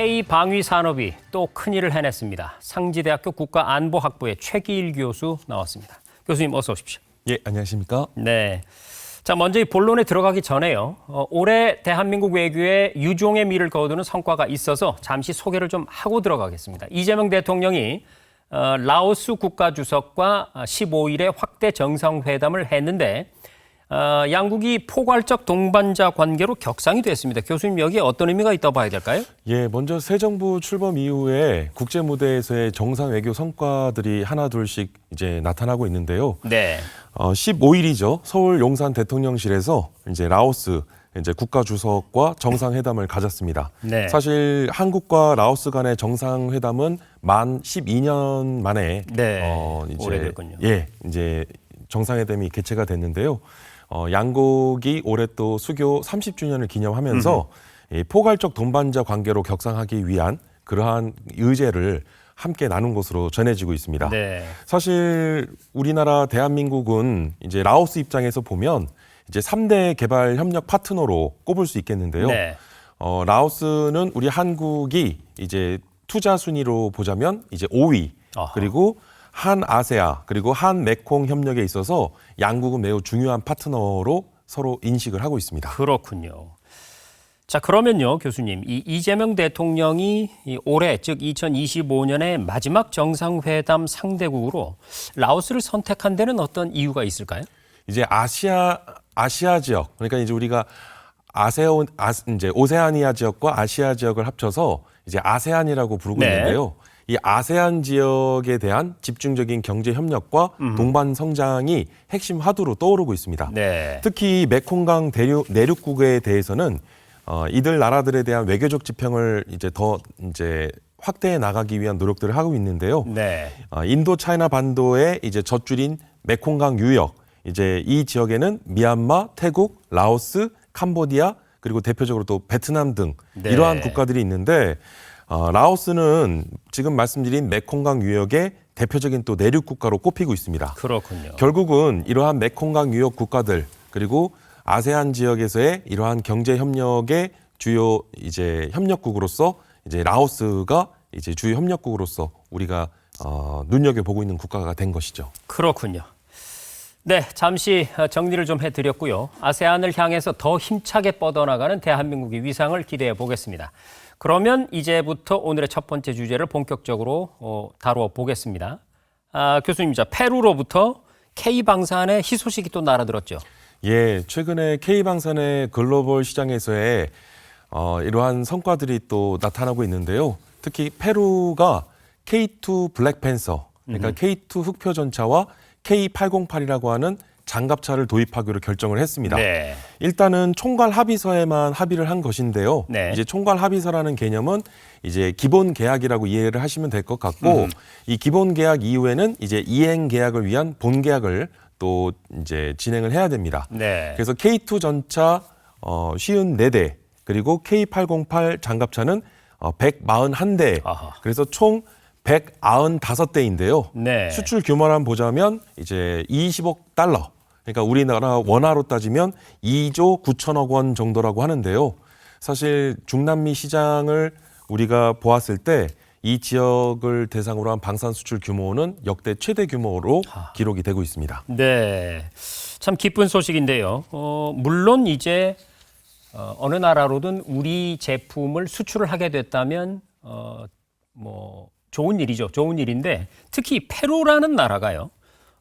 네, K 방위 산업이 또 큰일을 해냈습니다. 상지대학교 국가안보학부의 최기일 교수 나왔습니다. 교수님 어서 오십시오. 예, 안녕하십니까? 네. 자, 먼저 이 본론에 들어가기 전에요. 어, 올해 대한민국 외교에 유종의 미를 거두는 성과가 있어서 잠시 소개를 좀 하고 들어가겠습니다. 이재명 대통령이 어, 라오스 국가 주석과 15일에 확대 정상회담을 했는데 어, 양국이 포괄적 동반자 관계로 격상이 됐습니다. 교수님 여기에 어떤 의미가 있다고 봐야 될까요? 예, 먼저 새 정부 출범 이후에 국제 무대에서의 정상 외교 성과들이 하나 둘씩 이제 나타나고 있는데요. 네. 어, 15일이죠. 서울 용산 대통령실에서 이제 라오스 이제 국가 주석과 정상회담을 가졌습니다. 네. 사실 한국과 라오스 간의 정상회담은 만 12년 만에 네, 어, 오래됐군요. 예, 이제 정상회담이 개최가 됐는데요. 어, 양국이 올해 또 수교 30주년을 기념하면서 이 포괄적 동반자 관계로 격상하기 위한 그러한 의제를 함께 나눈 것으로 전해지고 있습니다. 네. 사실 우리나라 대한민국은 이제 라오스 입장에서 보면 이제 3대 개발 협력 파트너로 꼽을 수 있겠는데요. 네. 어, 라오스는 우리 한국이 이제 투자 순위로 보자면 이제 5위 아하. 그리고 한 아세아 그리고 한 메콩 협력에 있어서 양국은 매우 중요한 파트너로 서로 인식을 하고 있습니다. 그렇군요. 자, 그러면요, 교수님. 이 이재명 대통령이 이 올해 즉 2025년에 마지막 정상회담 상대국으로 라오스를 선택한 데는 어떤 이유가 있을까요? 이제 아시아 아시아 지역 그러니까 이제 우리가 아세온 아, 이제 오세아니아 지역과 아시아 지역을 합쳐서 이제 아세안이라고 부르고 네. 있는데요. 이 아세안 지역에 대한 집중적인 경제 협력과 동반 성장이 핵심 화두로 떠오르고 있습니다. 네. 특히 메콩강 대륙 내륙국에 대해서는 어, 이들 나라들에 대한 외교적 지평을 이제 더 이제 확대해 나가기 위한 노력들을 하고 있는데요. 네. 아, 인도 차이나 반도의 이제 젖줄인 메콩강 유역 이제 이 지역에는 미얀마, 태국, 라오스, 캄보디아 그리고 대표적으로 또 베트남 등 네. 이러한 국가들이 있는데 어, 라오스는 지금 말씀드린 메콩강 유역의 대표적인 또 내륙 국가로 꼽히고 있습니다. 그렇군요. 결국은 이러한 메콩강 유역 국가들 그리고 아세안 지역에서의 이러한 경제 협력의 주요 이제 협력국으로서 이제 라오스가 이제 주요 협력국으로서 우리가 어, 눈여겨 보고 있는 국가가 된 것이죠. 그렇군요. 네, 잠시 어, 정리를 좀 해드렸고요. 아세안을 향해서 더 힘차게 뻗어나가는 대한민국의 위상을 기대해 보겠습니다. 그러면 이제부터 오늘의 첫 번째 주제를 본격적으로 어, 다루어 보겠습니다. 아, 교수님, 자 페루로부터 K 방산의 희소식이 또 날아들었죠. 예, 최근에 K 방산의 글로벌 시장에서의 어, 이러한 성과들이 또 나타나고 있는데요. 특히 페루가 K2 블랙팬서, 그러니까 K2 흑표 전차와 K808이라고 하는 장갑차를 도입하기로 결정을 했습니다. 네. 일단은 총괄 합의서에만 합의를 한 것인데요. 네. 이제 총괄 합의서라는 개념은 이제 기본 계약이라고 이해를 하시면 될 것 같고 음. 이 기본 계약 이후에는 이제 이행 계약을 위한 본 계약을 또 이제 진행을 해야 됩니다. 네. 그래서 K2 전차 어, 쉬운 4대 그리고 K808 장갑차는 어, 141대 아하. 그래서 총 195대인데요. 네. 수출 규모만 보자면 이제 20억 달러. 그러니까 우리나라 원화로 따지면 2조 9천억 원 정도라고 하는데요. 사실 중남미 시장을 우리가 보았을 때 이 지역을 대상으로 한 방산 수출 규모는 역대 최대 규모로 기록이 되고 있습니다. 네. 참 기쁜 소식인데요. 어, 물론 이제 어, 어느 나라로든 우리 제품을 수출을 하게 됐다면 어, 뭐 좋은 일이죠. 좋은 일인데 특히 페루라는 나라가요.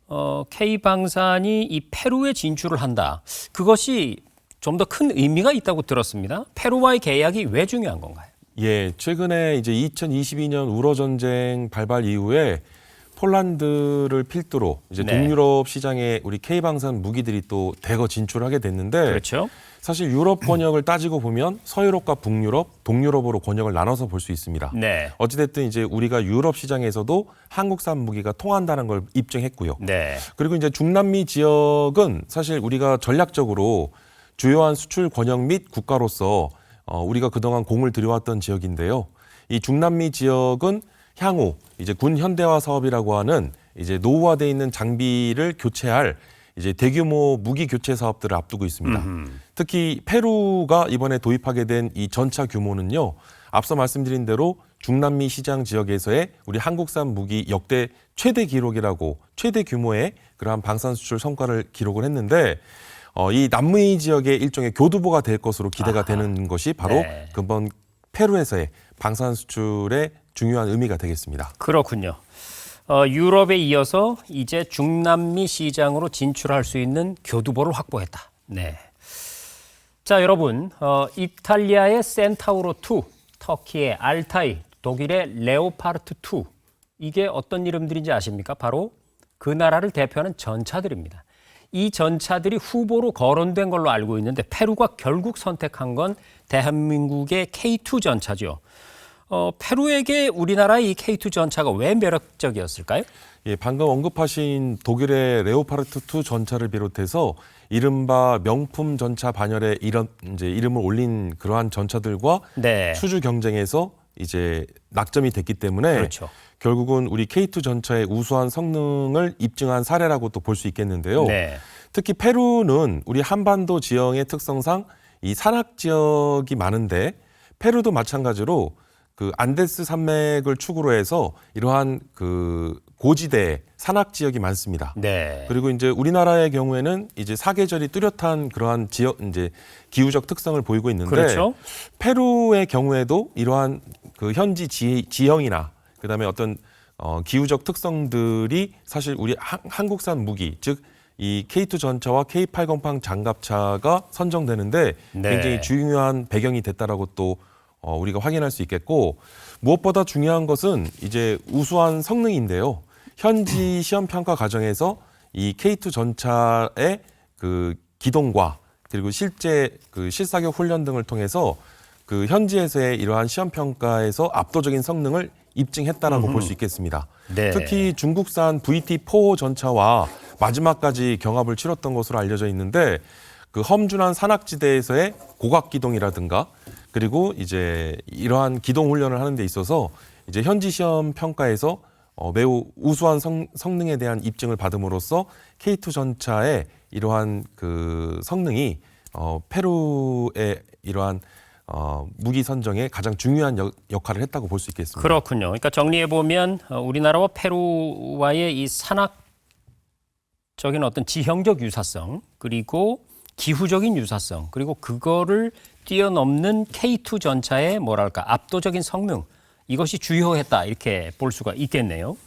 어, K 방산이 이 페루에 진출을 한다. 그것이 좀 더 큰 의미가 있다고 들었습니다. 페루와의 계약이 왜 중요한 건가요? 예, 최근에 이제 2022년 우러 전쟁 발발 이후에 폴란드를 필두로 이제 네. 동유럽 시장에 우리 K 방산 무기들이 또 대거 진출하게 됐는데 그렇죠. 사실 유럽 권역을 따지고 보면 서유럽과 북유럽, 동유럽으로 권역을 나눠서 볼 수 있습니다. 네. 어찌됐든 이제 우리가 유럽 시장에서도 한국산 무기가 통한다는 걸 입증했고요. 네. 그리고 이제 중남미 지역은 사실 우리가 전략적으로 주요한 수출 권역 및 국가로서 어, 우리가 그동안 공을 들여왔던 지역인데요. 이 중남미 지역은 향후 이제 군 현대화 사업이라고 하는 이제 노후화돼 있는 장비를 교체할 이제 대규모 무기 교체 사업들을 앞두고 있습니다. 특히 페루가 이번에 도입하게 된 이 전차 규모는요. 앞서 말씀드린 대로 중남미 시장 지역에서의 우리 한국산 무기 역대 최대 기록이라고 최대 규모의 그러한 방산 수출 성과를 기록을 했는데 어, 이 남미 지역의 일종의 교두보가 될 것으로 기대가 되는 것이 바로 네. 근본 페루에서의 방산 수출의 중요한 의미가 되겠습니다. 그렇군요. 어, 유럽에 이어서 이제 중남미 시장으로 진출할 수 있는 교두보를 확보했다. 네. 자, 여러분, 어, 이탈리아의 센타우로 2, 터키의 알타이, 독일의 레오파르트 2. 이게 어떤 이름들인지 아십니까? 바로 그 나라를 대표하는 전차들입니다. 이 전차들이 후보로 거론된 걸로 알고 있는데 페루가 결국 선택한 건 대한민국의 K2 전차죠. 어, 페루에게 우리나라의 이 K2 전차가 왜 매력적이었을까요? 예, 방금 언급하신 독일의 레오파르트 2 전차를 비롯해서 이른바 명품 전차 반열에 이런 이제 이름을 올린 그러한 전차들과 네. 수주 경쟁에서 이제 낙점이 됐기 때문에 그렇죠. 결국은 우리 K2 전차의 우수한 성능을 입증한 사례라고 또 볼 수 있겠는데요. 네. 특히 페루는 우리 한반도 지형의 특성상 이 산악 지역이 많은데 페루도 마찬가지로 그 안데스 산맥을 축으로 해서 이러한 그 고지대 산악 지역이 많습니다. 네. 그리고 이제 우리나라의 경우에는 이제 사계절이 뚜렷한 그러한 지역 이제 기후적 특성을 보이고 있는데 그렇죠. 페루의 경우에도 이러한 그 현지 지, 지형이나 그다음에 어떤 어, 기후적 특성들이 사실 우리 한, 한국산 무기 즉 이 K2 전차와 K808 장갑차가 선정되는데 네. 굉장히 중요한 배경이 됐다라고 또 어, 우리가 확인할 수 있겠고 무엇보다 중요한 것은 이제 우수한 성능인데요. 현지 시험 평가 과정에서 이 K2 전차의 그 기동과 그리고 실제 그 실사격 훈련 등을 통해서 그 현지에서의 이러한 시험 평가에서 압도적인 성능을 입증했다라고 볼 수 있겠습니다. 네. 특히 중국산 VT4 전차와 마지막까지 경합을 치렀던 것으로 알려져 있는데 그 험준한 산악지대에서의 고각 기동이라든가 그리고 이제 이러한 기동 훈련을 하는 데 있어서 이제 현지 시험 평가에서 어, 매우 우수한 성, 성능에 대한 입증을 받음으로써 K2 전차의 이러한 그 성능이 어, 페루의 이러한 어, 무기 선정에 가장 중요한 역, 역할을 했다고 볼 수 있겠습니다. 그렇군요. 그러니까 정리해 보면 어, 우리나라와 페루와의 이 산악 적인 어떤 지형적 유사성 그리고 기후적인 유사성 그리고 그거를 뛰어넘는 K2 전차의 뭐랄까 압도적인 성능 이것이 주요했다 이렇게 볼 수가 있겠네요.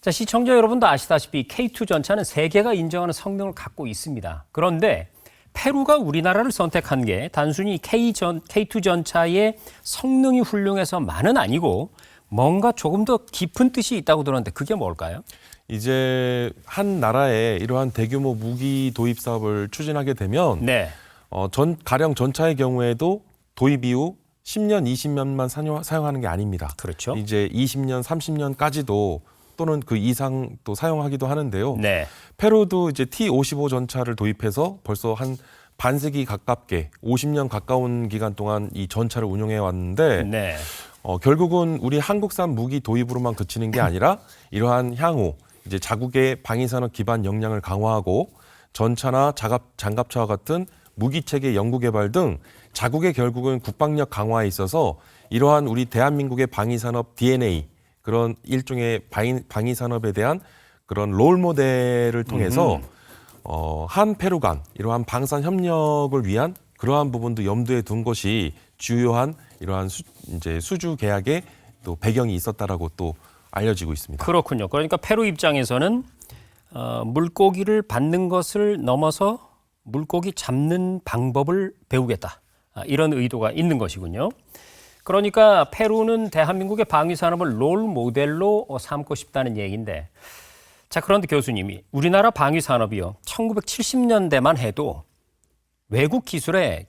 자, 시청자 여러분도 아시다시피 K2 전차는 세계가 인정하는 성능을 갖고 있습니다. 그런데 페루가 우리나라를 선택한 게 단순히 K 전, K2 전차의 성능이 훌륭해서만은 아니고 뭔가 조금 더 깊은 뜻이 있다고 들었는데 그게 뭘까요? 이제 한 나라에 이러한 대규모 무기 도입 사업을 추진하게 되면 네. 어, 전 가령 전차의 경우에도 도입 이후 10년, 20년만 사용, 사용하는 게 아닙니다. 그렇죠. 이제 20년, 30년까지도 또는 그 이상 또 사용하기도 하는데요. 네. 페루도 이제 T55 전차를 도입해서 벌써 한 반세기 가깝게 50년 가까운 기간 동안 이 전차를 운영해 왔는데 네. 어, 결국은 우리 한국산 무기 도입으로만 그치는 게 아니라 이러한 향후 이제 자국의 방위산업 기반 역량을 강화하고 전차나 자갑, 장갑차와 같은 무기 체계 연구 개발 등 자국의 결국은 국방력 강화에 있어서 이러한 우리 대한민국의 방위산업 DNA 그런 일종의 방위, 방위산업에 대한 그런 롤 모델을 통해서 어, 한 페루 간 이러한 방산 협력을 위한 그러한 부분도 염두에 둔 것이 주요한 이러한 수, 이제 수주 계약의 또 배경이 있었다라고 또 알려지고 있습니다. 그렇군요. 그러니까 페루 입장에서는 어, 물고기를 받는 것을 넘어서 물고기 잡는 방법을 배우겠다. 아, 이런 의도가 있는 것이군요. 그러니까 페루는 대한민국의 방위 산업을 롤 모델로 어, 삼고 싶다는 얘기인데 자 그런데 교수님이 우리나라 방위 산업이요 1970년대만 해도 외국 기술에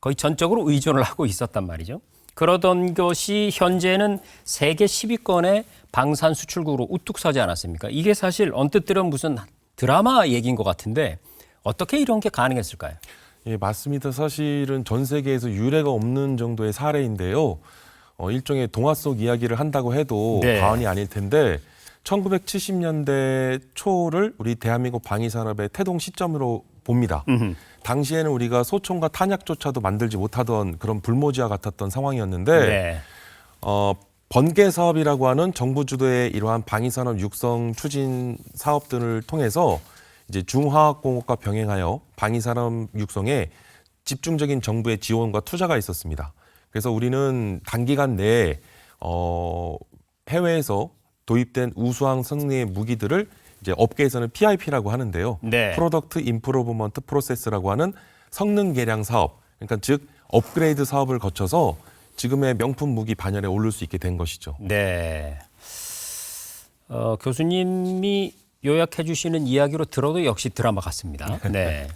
거의 전적으로 의존을 하고 있었단 말이죠. 그러던 것이 현재는 세계 10위권의 방산 수출국으로 우뚝 서지 않았습니까? 이게 사실 언뜻 들은 무슨 드라마 얘기인 것 같은데 어떻게 이런 게 가능했을까요? 예, 맞습니다. 사실은 전 세계에서 유례가 없는 정도의 사례인데요. 어, 일종의 동화 속 이야기를 한다고 해도 네. 과언이 아닐 텐데 1970년대 초를 우리 대한민국 방위 산업의 태동 시점으로 봅니다. 당시에는 우리가 소총과 탄약조차도 만들지 못하던 그런 불모지와 같았던 상황이었는데 네. 어, 번개 사업이라고 하는 정부 주도의 이러한 방위 산업 육성 추진 사업들을 통해서 이제 중화학공업과 병행하여 방위 산업 육성에 집중적인 정부의 지원과 투자가 있었습니다. 그래서 우리는 단기간 내에 어, 해외에서 도입된 우수한 성능의 무기들을 이제 업계에서는 PIP라고 하는데요. 네. 프로덕트 임프로브먼트 프로세스라고 하는 성능 개량 사업, 그러니까 즉 업그레이드 사업을 거쳐서 지금의 명품 무기 반열에 오를 수 있게 된 것이죠. 네. 어, 교수님이 요약해 주시는 이야기로 들어도 역시 드라마 같습니다. 네.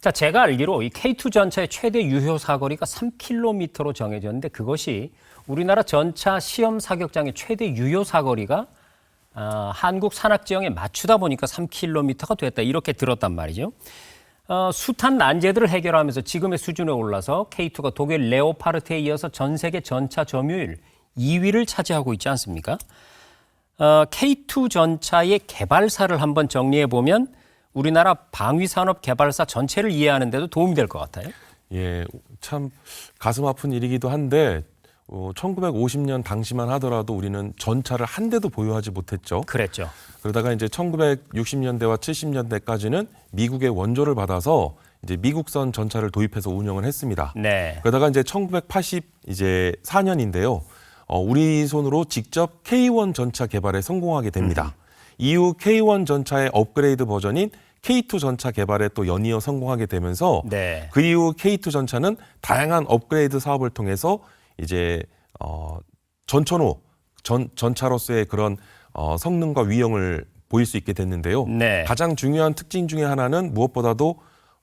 자, 제가 알기로 이 K2 전차의 최대 유효 사거리가 3km로 정해졌는데 그것이 우리나라 전차 시험 사격장의 최대 유효 사거리가 아, 한국 산악 지형에 맞추다 보니까 3km가 됐다 이렇게 들었단 말이죠. 어, 숱한 난제들을 해결하면서 지금의 수준에 올라서 K2가 독일 레오파르트에 이어서 전 세계 전차 점유율 2위를 차지하고 있지 않습니까? 어, K2 전차의 개발사를 한번 정리해 보면 우리나라 방위 산업 개발사 전체를 이해하는 데도 도움이 될 것 같아요. 예, 참 가슴 아픈 일이기도 한데 어, 1950년 당시만 하더라도 우리는 전차를 한 대도 보유하지 못했죠. 그랬죠. 그러다가 이제 1960년대와 70년대까지는 미국의 원조를 받아서 이제 미국선 전차를 도입해서 운영을 했습니다. 네. 그러다가 이제 1980 이제 4년인데요. 어, 우리 손으로 직접 K1 전차 개발에 성공하게 됩니다. 이후 K1 전차의 업그레이드 버전인 K2 전차 개발에 또 연이어 성공하게 되면서 네. 그 이후 K2 전차는 다양한 업그레이드 사업을 통해서 이제 어, 전천후 전 전차로서의 그런 어, 성능과 위형을 보일 수 있게 됐는데요. 네. 가장 중요한 특징 중에 하나는 무엇보다도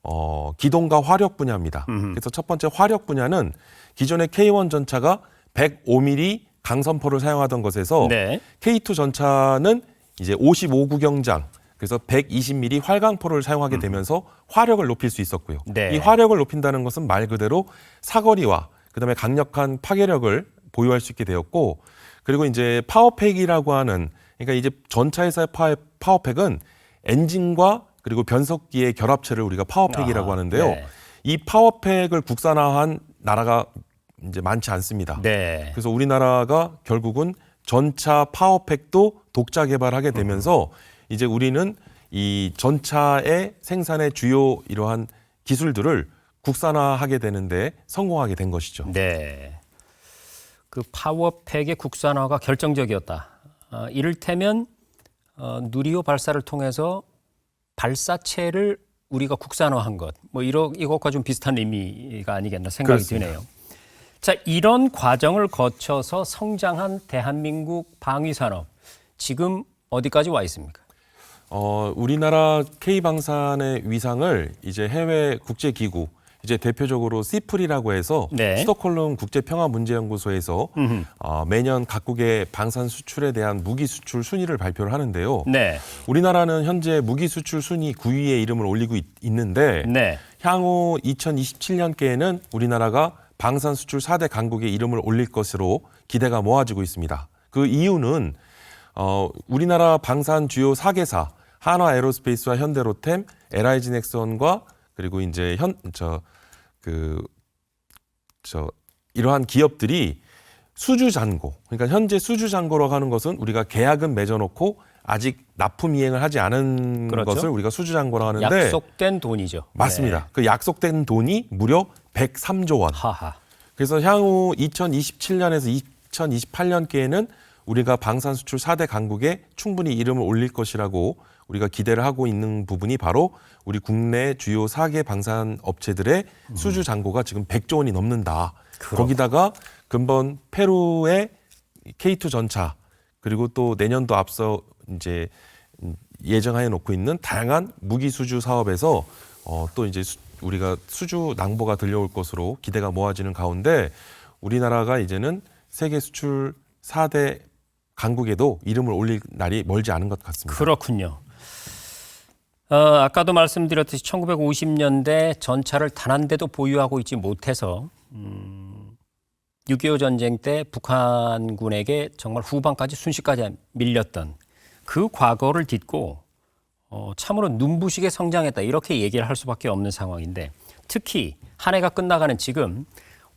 어, 기동과 화력 분야입니다. 그래서 첫 번째 화력 분야는 기존의 K1 전차가 105mm 강선포를 사용하던 것에서 네. K2 전차는 이제 55구경장 그래서 120mm 활강포를 사용하게 되면서 화력을 높일 수 있었고요. 네. 이 화력을 높인다는 것은 말 그대로 사거리와 그다음에 강력한 파괴력을 보유할 수 있게 되었고 그리고 이제 파워팩이라고 하는 그러니까 이제 전차에서의 파워, 파워팩은 엔진과 그리고 변속기의 결합체를 우리가 파워팩이라고 아, 하는데요. 네. 이 파워팩을 국산화한 나라가 이제 많지 않습니다. 네. 그래서 우리나라가 결국은 전차 파워팩도 독자 개발하게 되면서 이제 우리는 이 전차의 생산의 주요 이러한 기술들을 국산화하게 되는데 성공하게 된 것이죠. 네. 그 파워팩의 국산화가 결정적이었다. 아, 이를테면 어, 누리호 발사를 통해서 발사체를 우리가 국산화한 것, 뭐 이러 이것과 좀 비슷한 의미가 아니겠나 생각이 그렇습니다. 드네요. 자, 이런 과정을 거쳐서 성장한 대한민국 방위 산업 지금 어디까지 와 있습니까? 어, 우리나라 K 방산의 위상을 이제 해외 국제 기구 이제 대표적으로 시플이라고 해서 네. 스톡홀름 국제 평화 문제 연구소에서 어, 매년 각국의 방산 수출에 대한 무기 수출 순위를 발표를 하는데요. 네, 우리나라는 현재 무기 수출 순위 9위에 이름을 올리고 있, 는데 네, 향후 2027년께에는 우리나라가 방산 수출 4대 강국의 이름을 올릴 것으로 기대가 모아지고 있습니다. 그 이유는 어, 우리나라 방산 주요 4개사 한화 에어로스페이스와 현대로템, LIG 넥슨과 그리고 이제 현 저 그 저 이러한 기업들이 수주 잔고 그러니까 현재 수주 잔고라고 하는 것은 우리가 계약은 맺어놓고 아직 납품 이행을 하지 않은 그렇죠. 것을 우리가 수주 잔고라고 하는데 약속된 돈이죠. 맞습니다. 네. 그 약속된 돈이 무려 103조 원. 하하. 그래서 향후 2027년에서 2028년께에는 우리가 방산 수출 4대 강국에 충분히 이름을 올릴 것이라고 우리가 기대를 하고 있는 부분이 바로 우리 국내 주요 4개 방산 업체들의 수주 잔고가 지금 100조 원이 넘는다. 거기다가 근본 페루의 K2 전차 그리고 또 내년도 앞서 이제 예정해 놓고 있는 다양한 무기 수주 사업에서 어, 또 이제 수- 우리가 수주 낭보가 들려올 것으로 기대가 모아지는 가운데 우리나라가 이제는 세계 수출 4대 강국에도 이름을 올릴 날이 멀지 않은 것 같습니다. 그렇군요. 어, 아까도 말씀드렸듯이 1950년대 전차를 단 한 대도 보유하고 있지 못해서 음, 6.25 전쟁 때 북한군에게 정말 후방까지 순식간에 밀렸던 그 과거를 딛고 어, 참으로 눈부시게 성장했다. 이렇게 얘기를 할 수밖에 없는 상황인데 특히 한 해가 끝나가는 지금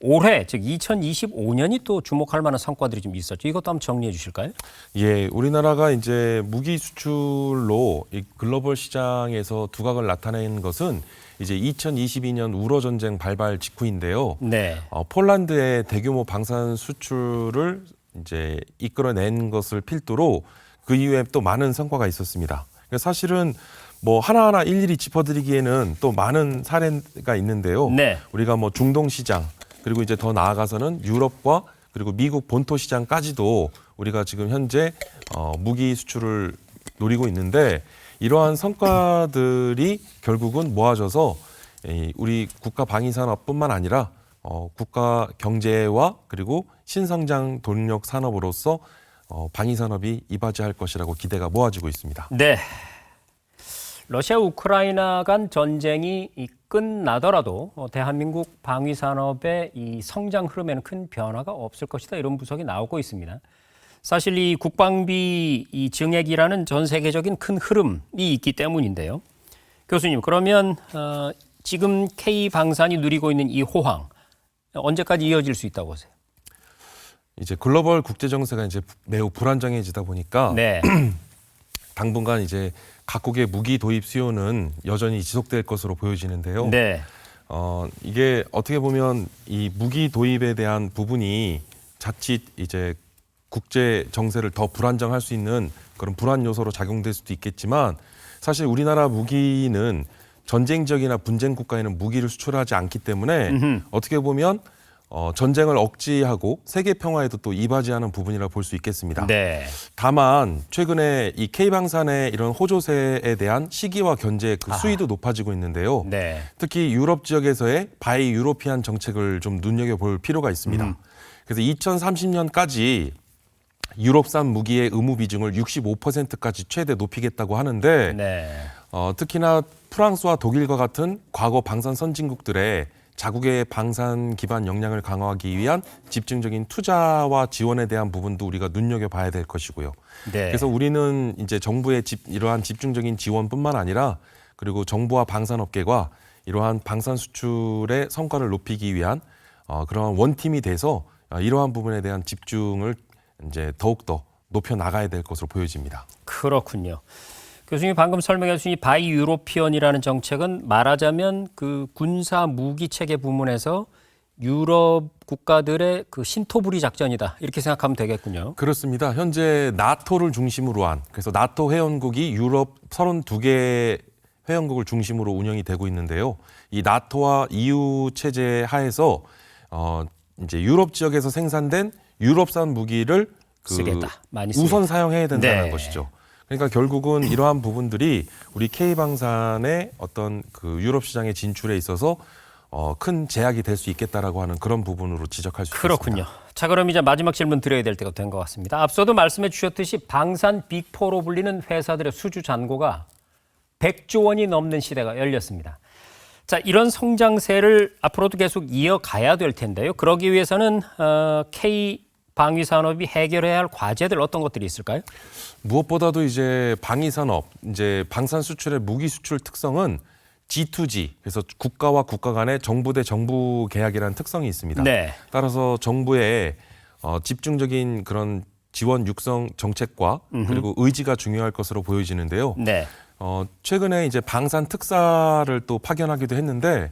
올해 즉 2025년이 또 주목할 만한 성과들이 좀 있었죠. 이것도 한번 정리해 주실까요? 예, 우리나라가 이제 무기 수출로 이 글로벌 시장에서 두각을 나타낸 것은 이제 2022년 우러 전쟁 발발 직후인데요. 네. 어, 폴란드의 대규모 방산 수출을 이제 이끌어낸 것을 필두로 그 이후에 또 많은 성과가 있었습니다. 그러니까 사실은 뭐 하나하나 일일이 짚어드리기에는 또 많은 사례가 있는데요. 네. 우리가 뭐 중동 시장 그리고 이제 더 나아가서는 유럽과 그리고 미국 본토 시장까지도 우리가 지금 현재 어, 무기 수출을 노리고 있는데 이러한 성과들이 결국은 모아져서 이 우리 국가 방위 산업뿐만 아니라 어, 국가 경제와 그리고 신성장 동력 산업으로서 어, 방위 산업이 이바지할 것이라고 기대가 모아지고 있습니다. 네. 러시아 우크라이나 간 전쟁이 이 끝나더라도 어, 대한민국 방위 산업의 이 성장 흐름에는 큰 변화가 없을 것이다 이런 분석이 나오고 있습니다. 사실 이 국방비 이 증액이라는 전 세계적인 큰 흐름이 있기 때문인데요. 교수님 그러면 어, 지금 K 방산이 누리고 있는 이 호황 언제까지 이어질 수 있다고 보세요? 이제 글로벌 국제 정세가 이제 매우 불안정해지다 보니까 네, 당분간 이제 각국의 무기 도입 수요는 여전히 지속될 것으로 보여지는데요. 네, 어, 이게 어떻게 보면 이 무기 도입에 대한 부분이 자칫 이제 국제 정세를 더 불안정할 수 있는 그런 불안 요소로 작용될 수도 있겠지만 사실 우리나라 무기는 전쟁 지역이나 분쟁 국가에는 무기를 수출하지 않기 때문에 어떻게 보면 어, 전쟁을 억제하고 세계 평화에도 또 이바지하는 부분이라 볼 수 있겠습니다. 네, 다만 최근에 이 K 방산의 이런 호조세에 대한 시기와 견제 그 수위도 높아지고 있는데요. 네, 특히 유럽 지역에서의 바이 유로피안 정책을 좀 눈여겨 볼 필요가 있습니다. 그래서 2030년까지 유럽산 무기의 의무 비중을 65%까지 최대 높이겠다고 하는데 네, 어, 특히나 프랑스와 독일과 같은 과거 방산 선진국들의 자국의 방산 기반 역량을 강화하기 위한 집중적인 투자와 지원에 대한 부분도 우리가 눈여겨 봐야 될 것이고요. 네. 그래서 우리는 이제 정부의 집, 이러한 집중적인 지원뿐만 아니라 그리고 정부와 방산업계가 이러한 방산 수출의 성과를 높이기 위한 어, 그러한 원팀이 돼서 어, 이러한 부분에 대한 집중을 이제 더욱 더 높여 나가야 될 것으로 보여집니다. 그렇군요. 교수님이 방금 설명해 주신 이 바이 유로피언이라는 정책은 말하자면 그 군사 무기 체계 부문에서 유럽 국가들의 그 신토부리 작전이다 이렇게 생각하면 되겠군요. 그렇습니다. 현재 나토를 중심으로 한 그래서 나토 회원국이 유럽 32개 회원국을 중심으로 운영이 되고 있는데요. 이 나토와 EU 체제 하에서 어 이제 유럽 지역에서 생산된 유럽산 무기를 그 쓰겠다. 많이 쓰겠다. 우선 사용해야 된다는 네. 것이죠. 그러니까 결국은 이러한 부분들이 우리 K 방산의 어떤 그 유럽 시장의 진출에 있어서 어, 큰 제약이 될 수 있겠다라고 하는 그런 부분으로 지적할 수 그렇군요. 자 그럼 이제 마지막 질문 드려야 될 때가 된 것 같습니다. 앞서도 말씀해 주셨듯이 방산 빅포로 불리는 회사들의 수주 잔고가 100조 원이 넘는 시대가 열렸습니다. 자 이런 성장세를 앞으로도 계속 이어가야 될 텐데요. 그러기 위해서는 어, K 방위 산업이 해결해야 할 과제들 어떤 것들이 있을까요? 무엇보다도 이제 방위 산업, 이제 방산 수출의 무기 수출 특성은 G2G, 그래서 국가와 국가 간의 정부 대 정부 계약이라는 특성이 있습니다. 네. 따라서 정부의 어, 집중적인 그런 지원 육성 정책과 그리고 의지가 중요할 것으로 보여지는데요. 네. 어, 최근에 이제 방산 특사를 또 파견하기도 했는데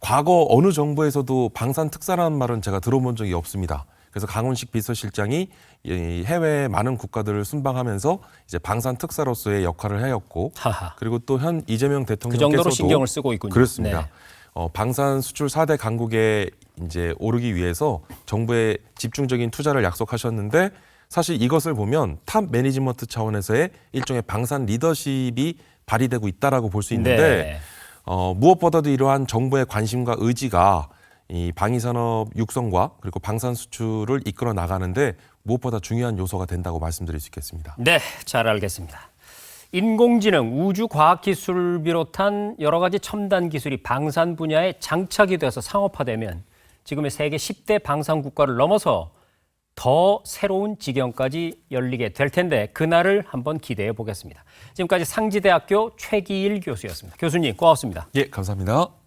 과거 어느 정부에서도 방산 특사라는 말은 제가 들어본 적이 없습니다. 그래서 강훈식 비서실장이 이 해외 많은 국가들을 순방하면서 이제 방산 특사로서의 역할을 하였고 하하. 그리고 또 현 이재명 그 대통령께서도 정도로 신경을 쓰고 있군요. 그렇습니다. 네. 어, 방산 수출 4대 강국에 이제 오르기 위해서 정부의 집중적인 투자를 약속하셨는데 사실 이것을 보면 탑 매니지먼트 차원에서의 일종의 방산 리더십이 발휘되고 있다라고 볼 수 있는데 네. 어, 무엇보다도 이러한 정부의 관심과 의지가 이 방위 산업 육성과 그리고 방산 수출을 이끌어 나가는데 무엇보다 중요한 요소가 된다고 말씀드릴 수 있겠습니다. 네, 잘 알겠습니다. 인공지능, 우주과학기술을 비롯한 여러 가지 첨단 기술이 방산 분야에 장착이 돼서 상업화되면 지금의 세계 10대 방산 국가를 넘어서 더 새로운 지경까지 열리게 될 텐데 그날을 한번 기대해 보겠습니다. 지금까지 상지대학교 최기일 교수였습니다. 교수님 고맙습니다. 예, 감사합니다.